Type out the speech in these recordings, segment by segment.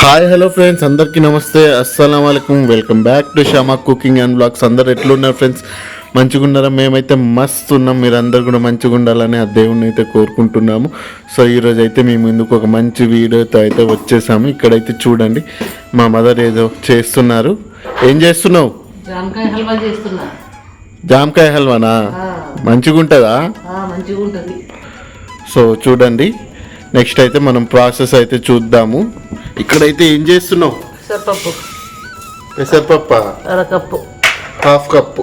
Hi hello friends అందరికీ నమస్తే. అస్సలం అయికం welcome back to Shama cooking and blogs అందరు ఎట్లున్నారు ఫ్రెండ్స్ మంచిగా ఉన్నారా మేమైతే మస్తు ఉన్నాం మీరు అందరు కూడా మంచిగా ఉండాలని ఆ దేవుణ్ణి అయితే కోరుకుంటున్నాము. సో ఈరోజు అయితే మీ ముందుకు ఒక మంచి వీడియోతో అయితే వచ్చేసాము. ఇక్కడైతే చూడండి. మా మదర్ ఏదో చేస్తున్నారు. ఏం చేస్తున్నావు? జామకాయ హల్వా చేస్తున్నా. జామకాయ హల్వానా? ఉంటుందా మంచిగా ఉంటుంది సో చూడండి. నెక్స్ట్ అయితే మనం ప్రాసెస్ అయితే చూద్దాము. ఇక్కడైతే ఏం చేస్తున్నావు? సర్పప్పు పెసరపప్ప? అరకప్పు. Half cup.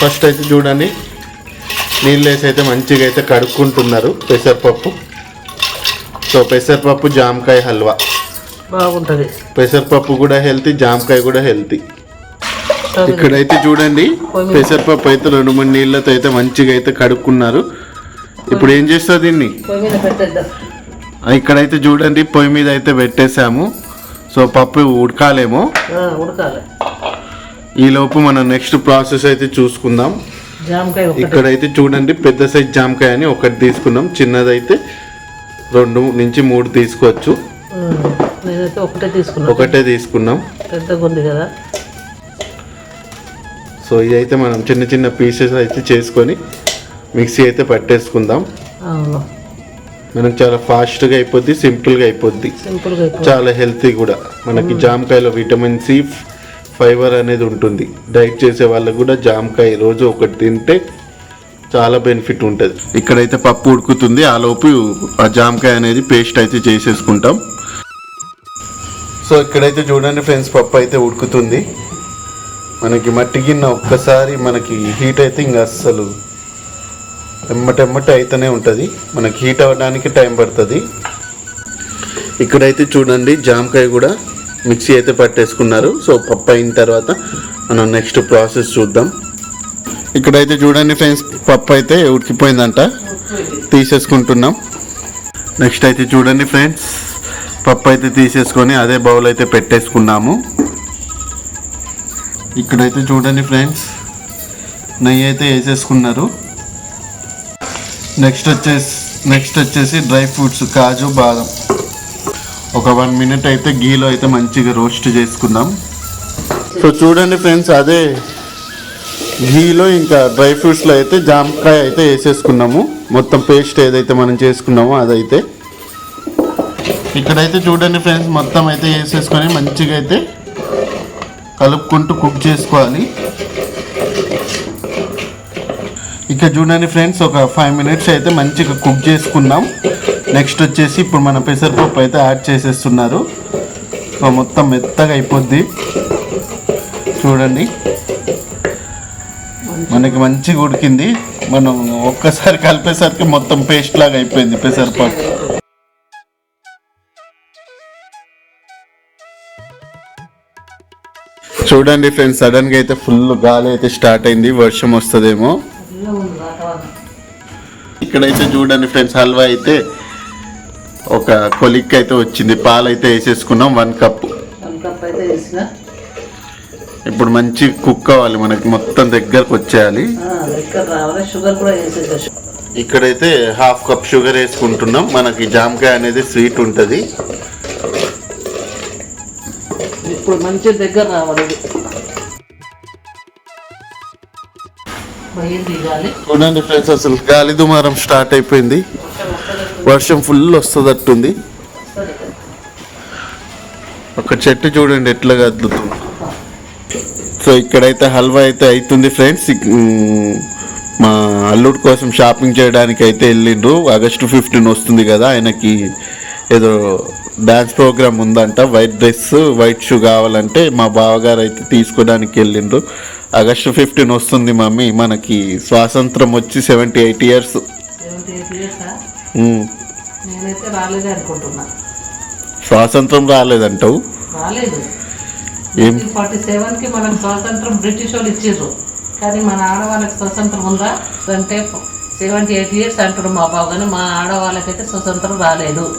ఫస్ట్ అయితే చూడండి. నీళ్ళు వేసి అయితే మంచిగా అయితే కడుక్కుంటున్నారు పెసరపప్పు. సో పెసరపప్పు జామకాయ హల్వా. బాగుంటుంది. పెసరపప్పు కూడా హెల్తీ జామకాయ కూడా హెల్తీ. ఇక్కడైతే చూడండి పెసరపప్పు అయితే రెండు మూడు నీళ్ళతో అయితే మంచిగా అయితే కడుక్కున్నారు. ఇప్పుడు ఏం చేస్తారు దీన్ని? ఇక్కడైతే చూడండి పొయ్యి మీద అయితే పెట్టేశాము. సో పప్పు ఉడకాలేమో. ఉడకాలి. ఈ లోపు మనం నెక్స్ట్ ప్రాసెస్ అయితే చూసుకుందాం. ఇక్కడైతే చూడండి పెద్ద సైజ్ జామకాయ అని ఒకటి తీసుకున్నాం. చిన్నదైతే రెండు నుంచి మూడు తీసుకోవచ్చు. ఒకటే తీసుకున్నా. ఒకటే తీసుకున్నాం. పెద్దగా ఉంది కదా. సో ఇదైతే మనం చిన్న చిన్న పీసెస్ అయితే చేసుకొని మిక్సీ అయితే పట్టేసుకుందాం. అవును. మనకు చాలా ఫాస్ట్గా అయిపోద్ది సింపుల్గా అయిపోద్ది. సింపుల్గా చాలా హెల్తీ కూడా. మనకి జామకాయలో విటమిన్ సి ఫైబర్ అనేది ఉంటుంది. డైట్ చేసే వాళ్ళకు కూడా జామకాయ రోజు ఒకటి తింటే చాలా బెనిఫిట్ ఉంటుంది. ఇక్కడైతే పప్పు ఉడుకుతుంది. ఆ లోపు ఆ జామకాయ అనేది పేస్ట్ అయితే చేసేసుకుంటాం. సో ఇక్కడైతే చూడండి ఫ్రెండ్స్ పప్పు అయితే ఉడుకుతుంది. మనకి మట్టి గిన్నె ఒక్కసారి మనకి హీట్ అయితే ఇంకా అస్సలు ఎమ్మటెమ్మటి అయితేనే ఉంటుంది. మనకి హీట్ అవ్వడానికి టైం పడుతుంది. ఇక్కడైతే చూడండి జామకాయ కూడా మిక్సీ అయితే పట్టేసుకున్నారు. సో పప్పు అయిన తర్వాత మనం నెక్స్ట్ ప్రాసెస్ చూద్దాం. ఇక్కడైతే చూడండి ఫ్రెండ్స్ పప్పు అయితే ఉడికిపోయిందంట. తీసేసుకుంటున్నాం. నెక్స్ట్ అయితే చూడండి ఫ్రెండ్స్ పప్పు అయితే తీసేసుకొని అదే బౌల్ అయితే పెట్టేసుకున్నాము. ఇక్కడైతే చూడండి ఫ్రెండ్స్ నెయ్యి అయితే వేసేసుకున్నారు. నెక్స్ట్ వచ్చేసి నెక్స్ట్ వచ్చేసి డ్రై ఫ్రూట్స్ కాజు బాదం. ఒక వన్ మినిట్ అయితే గీలో అయితే మంచిగా రోస్ట్ చేసుకుందాం. సో చూడండి ఫ్రెండ్స్ అదే గీలో ఇంకా డ్రై ఫ్రూట్స్లో అయితే జామకాయ అయితే వేసేసుకున్నాము. మొత్తం పేస్ట్ ఏదైతే మనం చేసుకున్నామో అదైతే. ఇక్కడైతే చూడండి ఫ్రెండ్స్ మొత్తం అయితే వేసేసుకొని మంచిగా అయితే కలుపుకుంటూ కుక్ చేసుకోవాలి. ఇక చూడండి ఫ్రెండ్స్ ఒక ఫైవ్ మినిట్స్ అయితే మంచిగా కుక్ చేసుకున్నాం. నెక్స్ట్ వచ్చేసి ఇప్పుడు మన పెసరపప్పు అయితే యాడ్ చేసేస్తున్నారు. సో మొత్తం మెత్తగా అయిపోద్ది. చూడండి. మనకి మంచిగా ఉడికింది. మనం ఒక్కసారి కలిపేసరికి మొత్తం పేస్ట్ లాగా అయిపోయింది పెసరపప్పు చూడండి ఫ్రెండ్స్ సడన్గా అయితే ఫుల్ గాలి అయితే స్టార్ట్ అయింది. వర్షం వస్తుందేమో. ఇలా ఉంది వాతావరణం. ఇక్కడైతే చూడండి ఫ్రెండ్స్ హల్వా అయితే ఒక కొలిక్ అయితే వచ్చింది. పాలు అయితే వేసేసుకున్నాం వన్ కప్ వన్ కప్ అయితే వేసిన. ఇప్పుడు మంచి కుక్ అవ్వాలి మనకి మొత్తం దగ్గరకు వచ్చేయాలి. ఆ, దగ్గర రావాలి. షుగర్ కూడా ఇక్కడైతే హాఫ్ కప్ షుగర్ వేసుకుంటున్నాం. మనకి జామకాయ అనేది స్వీట్ ఉంటుంది. ఇప్పుడు మంచి దగ్గర రావాలి. చూడండి ఫ్రెండ్స్ అసలు గాలి దుమారం స్టార్ట్ అయిపోయింది. వర్షం ఫుల్ వస్తుందట్టుంది. ఒక చెట్టు చూడండి ఎట్లా కదులుతుంది. సో ఇక్కడైతే హల్వా అయితే అవుతుంది ఫ్రెండ్స్. మా అల్లుడు కోసం షాపింగ్ చేయడానికి అయితే వెళ్ళిండ్రు. ఆగస్టు ఫిఫ్టీన్ వస్తుంది కదా ఆయనకి ఏదో డ్యాన్స్ ప్రోగ్రామ్ ఉందంట. వైట్ డ్రెస్ వైట్ షూ కావాలంటే మా బావగారు అయితే తీసుకోవడానికి వెళ్ళిండ్రు. ఆగస్టు ఫిఫ్టీన్ వస్తుంది మమ్మీ. మనకి స్వాతంత్రం వచ్చి సెవెంటీ ఎయిట్ ఇయర్స్ స్వాతంత్రం రాలేదంటావు? ఫార్టీ మనకు స్వాతంత్రం బ్రిటిష్ వాళ్ళు ఇచ్చిర్రు. కానీ మన ఆడవాళ్ళకి స్వతంత్రం ఉందా? అంటే సెవెంటీ ఎయిట్ ఇయర్స్ అంటాడు మా బాబు కానీ మా ఆడవాళ్ళకైతే స్వతంత్రం రాలేదు.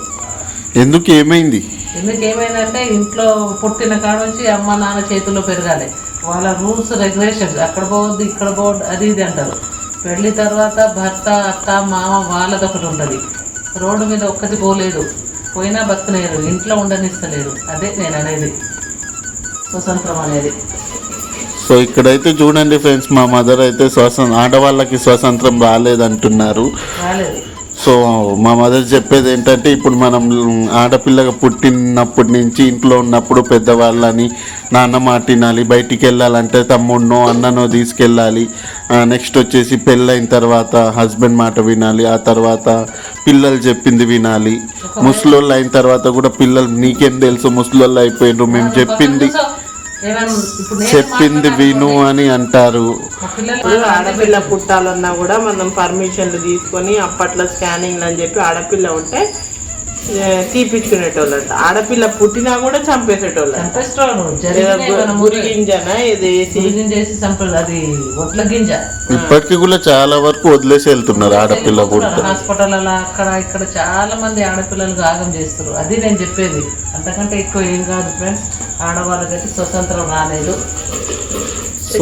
ఎందుకు ఏమైంది? ఎందుకు ఏమైందంటే ఇంట్లో పుట్టిన కాడ నుంచి అమ్మ నాన్న చేతుల్లో పెరగాలి. వాళ్ళ రూల్స్ రెగ్యులేషన్స్ అక్కడ పోవద్దు ఇక్కడ పోవద్దు అది ఇది అంటారు. పెళ్ళి తర్వాత భర్త అత్త మామ వాళ్ళది ఒకటి ఉంటుంది. రోడ్డు మీద ఒక్కటి పోలేదు. పోయినా బతకలేరు ఇంట్లో ఉండనిస్తలేరు. అదే నేను అనేది. స్వతంత్రం అనేది. సో ఇక్కడైతే చూడండి ఫ్రెండ్స్ మా మదర్ అయితే స్వసం ఆడవాళ్ళకి స్వతంత్రం రాలేదంటున్నారు. రాలేదు. సో మా మదర్ చెప్పేది ఏంటంటే ఇప్పుడు మనం ఆడపిల్లగా పుట్టినప్పటి నుంచి ఇంట్లో ఉన్నప్పుడు పెద్దవాళ్ళని నాన్న మాట వినాలి బయటికి వెళ్ళాలంటే తమ్ముడినో అన్ననో తీసుకెళ్ళాలి. నెక్స్ట్ వచ్చేసి పెళ్ళైన తర్వాత హస్బెండ్ మాట వినాలి ఆ తర్వాత పిల్లలు చెప్పింది వినాలి. ముసలోళ్ళు అయిన తర్వాత కూడా పిల్లలు నీకేం తెలుసు ముసలోళ్ళు అయిపోయినారు మేము చెప్పింది చెప్పింది విను అని అంటారు. ఆడపిల్ల పుట్టాలన్నా కూడా మనం పర్మిషన్లు తీసుకొని అప్పట్లో స్కానింగ్లు అని చెప్పి ఆడపిల్ల ఉంటే తీపిచ్చుకునేటోళ్ళంట. ఆడపిల్ల పుట్టినా కూడా చంపేసేటోళ్ళ. గింజన ఇది అది ఒట్ల గింజ. ఇప్పటికీ కూడా చాలా వరకు వదిలేసి వెళ్తున్నారు ఆడపిల్ల హాస్పిటల్ అక్కడ ఇక్కడ చాలా మంది ఆడపిల్లలు ఆగం చేస్తారు అది నేను చెప్పేది. అంతకంటే ఎక్కువ ఏం కాదు ఫ్రెండ్స్. ఆడవాళ్ళకైతే స్వతంత్రం రాలేదు.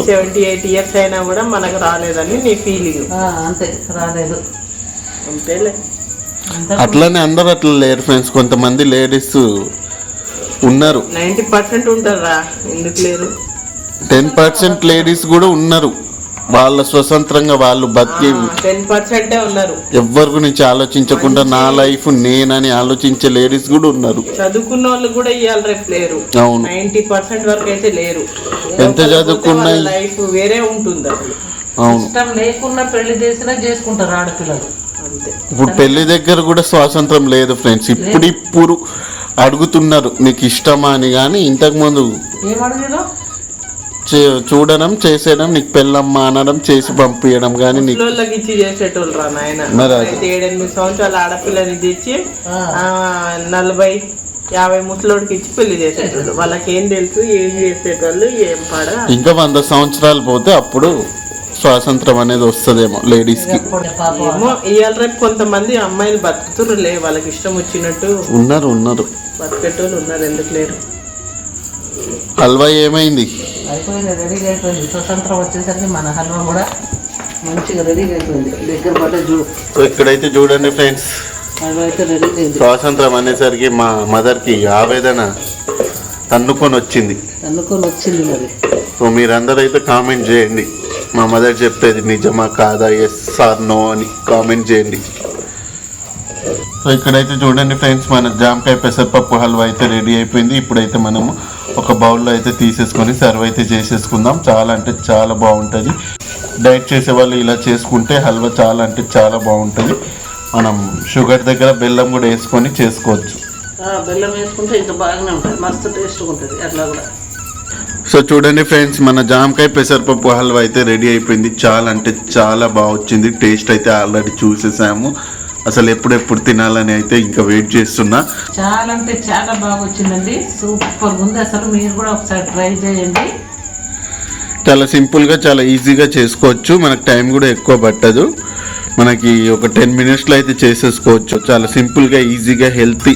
సెవెంటీ ఎయిట్ ఇయర్స్ అయినా కూడా మనకు రాలేదని నీ ఫీలింగ్. ఆ, అంతే. రాలేదు. అంతేలే. అంతా అట్లనే అందరూ అట్లా లేరు ఫ్రెండ్స్ కొంతమంది లేడీస్ ఉన్నారు. నైంటీ పర్సెంట్ ఉంటారా? ఎందుకు లేరు? టెన్ పర్సెంట్ లేడీస్ కూడా ఉన్నారు. వాళ్ళ స్వతంత్రంగా వాళ్ళు బతికి టెన్ పర్సెంటే ఉన్నారు. ఎవ్వరి గురించి ఆలోచించకుండా నా లైఫ్ నేనని ఆలోచించే లేడీస్ కూడా ఉన్నారు. చదువుకున్న వాళ్ళు కూడా ఇవాళ రేపు లేరు. అవును. నైంటీ పర్సెంట్ వరకు అయితే లేరు. ఎంత చదువుకున్నా లైఫ్ వేరే ఉంటుంది అవును. ఇష్టం లేకున్నా పెళ్ళి చేసినా చేసుకుంటారు ఆడపిల్లలు. అంతే. ఇప్పుడు పెళ్ళి దగ్గర కూడా స్వాతంత్రం లేదు ఫ్రెండ్స్ ఇప్పుడు ఇప్పుడు అడుగుతున్నారు నీకు ఇష్టమా అని. కానీ ఇంతకుముందు ఏమడిగారు? చే- చూడడం చేసేయడం నీకు పెళ్ళమ్మా అనడం చేసి పంపించడం కానీ నీకు ఇచ్చి చేసేటోళ్ళు రా నాయన. ఏడెనిమిది సంవత్సరాల ఆడపిల్లని తెచ్చి నలభై యాభై ముసలోడికి ఇచ్చి పెళ్ళి చేసేటోళ్ళు. వాళ్ళకి ఏం తెలుసు ఏం చేసేటోళ్ళు ఏం పడ. ఇంకా వంద సంవత్సరాలు పోతే అప్పుడు స్వాతంత్రం అనేది వస్తుందేమో లేడీస్కి. ఏమో ఇవాళ రేపు కొంతమంది అమ్మాయిలు బతుకుతున్నారు లే వాళ్ళకి ఇష్టం వచ్చినట్టు. ఉన్నారు ఉన్నారు. బతికేటోళ్ళు ఉన్నారు ఎందుకు లేరు? హల్వా ఏమైంది? అయిపోయింది రెడీగా అయిపోయింది. స్వతంత్రం వచ్చేసరికి మన హల్వా కూడా మంచిగా రెడీగా అయిపోయింది. దగ్గర పడ్డ చూడు సో ఇక్కడైతే చూడండి ఫ్రెండ్స్. హల్వా అయితే రెడీగా అయింది. స్వాతంత్రం అనేసరికి మా మదర్కి ఆవేదన తన్నుకొని వచ్చింది. అనుకొని వచ్చింది మరి. సో మీరందరూ అయితే కామెంట్ చేయండి. మా మదర్ చెప్పేది నిజమా కాదా? ఎస్ సార్ నో అని కామెంట్ చేయండి. సో ఇక్కడైతే చూడండి ఫ్రెండ్స్ మన జామకాయ పెసరపప్పు హల్వా అయితే రెడీ అయిపోయింది. ఇప్పుడైతే మనము ఒక బౌల్లో అయితే తీసేసుకొని సర్వ్ అయితే చేసేసుకుందాం. చాలా అంటే చాలా బాగుంటుంది. డైట్ చేసే వాళ్ళు ఇలా చేసుకుంటే హల్వా చాలా అంటే చాలా బాగుంటుంది. మనం షుగర్ దగ్గర బెల్లం కూడా వేసుకొని చేసుకోవచ్చు. బెల్లం వేసుకుంటే ఇంకా బాగానే ఉంటుంది. మస్తు టేస్ట్గా ఉంటుంది అట్లా కూడా. సో చూడండి ఫ్రెండ్స్ మన జామకాయ పెసరపప్పు హల్వా అయితే రెడీ అయిపోయింది. చాలా అంటే చాలా బాగా వచ్చింది. టేస్ట్ అయితే ఆల్రెడీ చూసేసాము. అసలు ఎప్పుడెప్పుడు తినాలని అయితే ఇంకా వెయిట్ చేస్తున్నా. చాలా అంటే చాలా బాగా వచ్చిందండి. సూపర్ ఉంది. అసలు మీరు కూడా ఒకసారి ట్రై చేయండి. చాలా సింపుల్గా చాలా ఈజీగా చేసుకోవచ్చు. మనకు టైం కూడా ఎక్కువ పట్టదు. మనకి ఒక టెన్ మినిట్స్లో అయితే చేసేసుకోవచ్చు. చాలా సింపుల్గా ఈజీగా హెల్తీ.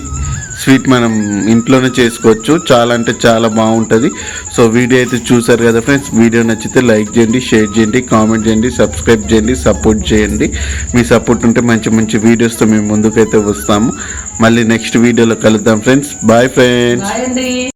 స్వీట్ మనం ఇంట్లోనే చేసుకోవచ్చు. చాలా అంటే చాలా బాగుంటుంది. సో వీడియో అయితే చూసారు కదా ఫ్రెండ్స్? వీడియో నచ్చితే లైక్ చేయండి షేర్ చేయండి కామెంట్ చేయండి సబ్స్క్రైబ్ చేయండి సపోర్ట్ చేయండి. మీ సపోర్ట్ ఉంటే మంచి మంచి వీడియోస్తో మేము ముందుకైతే వస్తాము. మళ్ళీ నెక్స్ట్ వీడియోలో కలుద్దాం ఫ్రెండ్స్. Bye friends.